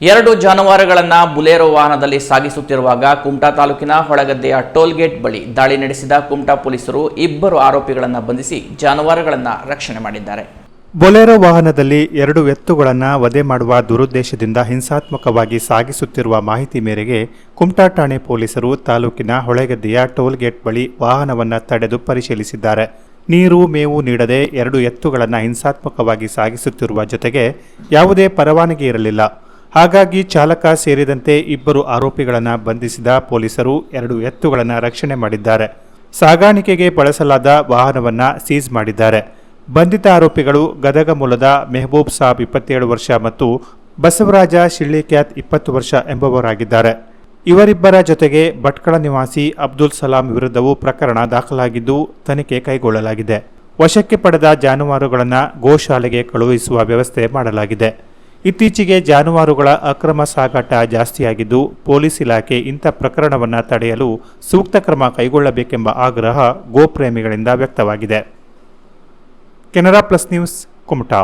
ಎರಡು ಜಾನುವಾರುಗಳನ್ನ ಬುಲೆರೋ ವಾಹನದಲ್ಲಿ ಸಾಗಿಸುತ್ತಿರುವಾಗ ಕುಮಟಾ ತಾಲೂಕಿನ ಹೊಳಗದ್ದೆಯ ಟೋಲ್ಗೇಟ್ ಬಳಿ ದಾಳಿ ನಡೆಸಿದ ಕುಮಟಾ ಪೊಲೀಸರು ಇಬ್ಬರು ಆರೋಪಿಗಳನ್ನು ಬಂಧಿಸಿ ಜಾನುವಾರುಗಳನ್ನು ರಕ್ಷಣೆ ಮಾಡಿದ್ದಾರೆ. ಬೊಲೆರೋ ವಾಹನದಲ್ಲಿ ಎರಡು ಎತ್ತುಗಳನ್ನು ವಧೆ ಮಾಡುವ ದುರುದ್ದೇಶದಿಂದ ಹಿಂಸಾತ್ಮಕವಾಗಿ ಸಾಗಿಸುತ್ತಿರುವ ಮಾಹಿತಿ ಮೇರೆಗೆ ಕುಮಟಾ ಠಾಣೆ ಪೊಲೀಸರು ತಾಲೂಕಿನ ಹೊಳೆಗದ್ದೆಯ ಟೋಲ್ಗೇಟ್ ಬಳಿ ವಾಹನವನ್ನು ತಡೆದು ಪರಿಶೀಲಿಸಿದ್ದಾರೆ. ನೀರು, ಮೇವು ನೀಡದೆ ಎರಡು ಎತ್ತುಗಳನ್ನು ಹಿಂಸಾತ್ಮಕವಾಗಿ ಸಾಗಿಸುತ್ತಿರುವ ಜೊತೆಗೆ ಯಾವುದೇ ಪರವಾನಗಿ ಇರಲಿಲ್ಲ. ಹಾಗಾಗಿ ಚಾಲಕ ಸೇರಿದಂತೆ ಇಬ್ಬರು ಆರೋಪಿಗಳನ್ನು ಬಂಧಿಸಿದ ಪೊಲೀಸರು ಎರಡು ಎತ್ತುಗಳನ್ನು ರಕ್ಷಣೆ ಮಾಡಿದ್ದಾರೆ. ಸಾಗಾಣಿಕೆಗೆ ಬಳಸಲಾದ ವಾಹನವನ್ನು ಸೀಸ್ ಮಾಡಿದ್ದಾರೆ. ಬಂಧಿತ ಆರೋಪಿಗಳು ಗದಗ ಮೂಲದ ಮೆಹಬೂಬ್ ಸಾಬ್ ಇಪ್ಪತ್ತೇಳು ವರ್ಷ ಮತ್ತು ಬಸವರಾಜ ಶಿಳ್ಳಿಕ್ಯಾತ್ ಇಪ್ಪತ್ತು ವರ್ಷ ಎಂಬುವರಾಗಿದ್ದಾರೆ ಇವರಿಬ್ಬರ ಜೊತೆಗೆ ಭಟ್ಕಳ ನಿವಾಸಿ ಅಬ್ದುಲ್ ಸಲಾಂ ವಿರುದ್ಧವೂ ಪ್ರಕರಣ ದಾಖಲಾಗಿದ್ದು ತನಿಖೆ ಕೈಗೊಳ್ಳಲಾಗಿದೆ. ವಶಕ್ಕೆ ಪಡೆದ ಜಾನುವಾರುಗಳನ್ನು ಗೋಶಾಲೆಗೆ ಕಳುಹಿಸುವ ವ್ಯವಸ್ಥೆ ಮಾಡಲಾಗಿದೆ. ಇತ್ತೀಚೆಗೆ ಜಾನುವಾರುಗಳ ಅಕ್ರಮ ಸಾಗಾಟ ಜಾಸ್ತಿಯಾಗಿದ್ದು, ಪೊಲೀಸ್ ಇಲಾಖೆ ಇಂಥ ಪ್ರಕರಣವನ್ನು ತಡೆಯಲು ಸೂಕ್ತ ಕ್ರಮ ಕೈಗೊಳ್ಳಬೇಕೆಂಬ ಆಗ್ರಹ ಗೋಪ್ರೇಮಿಗಳಿಂದ ವ್ಯಕ್ತವಾಗಿದೆ. Canara plus news, Kumta.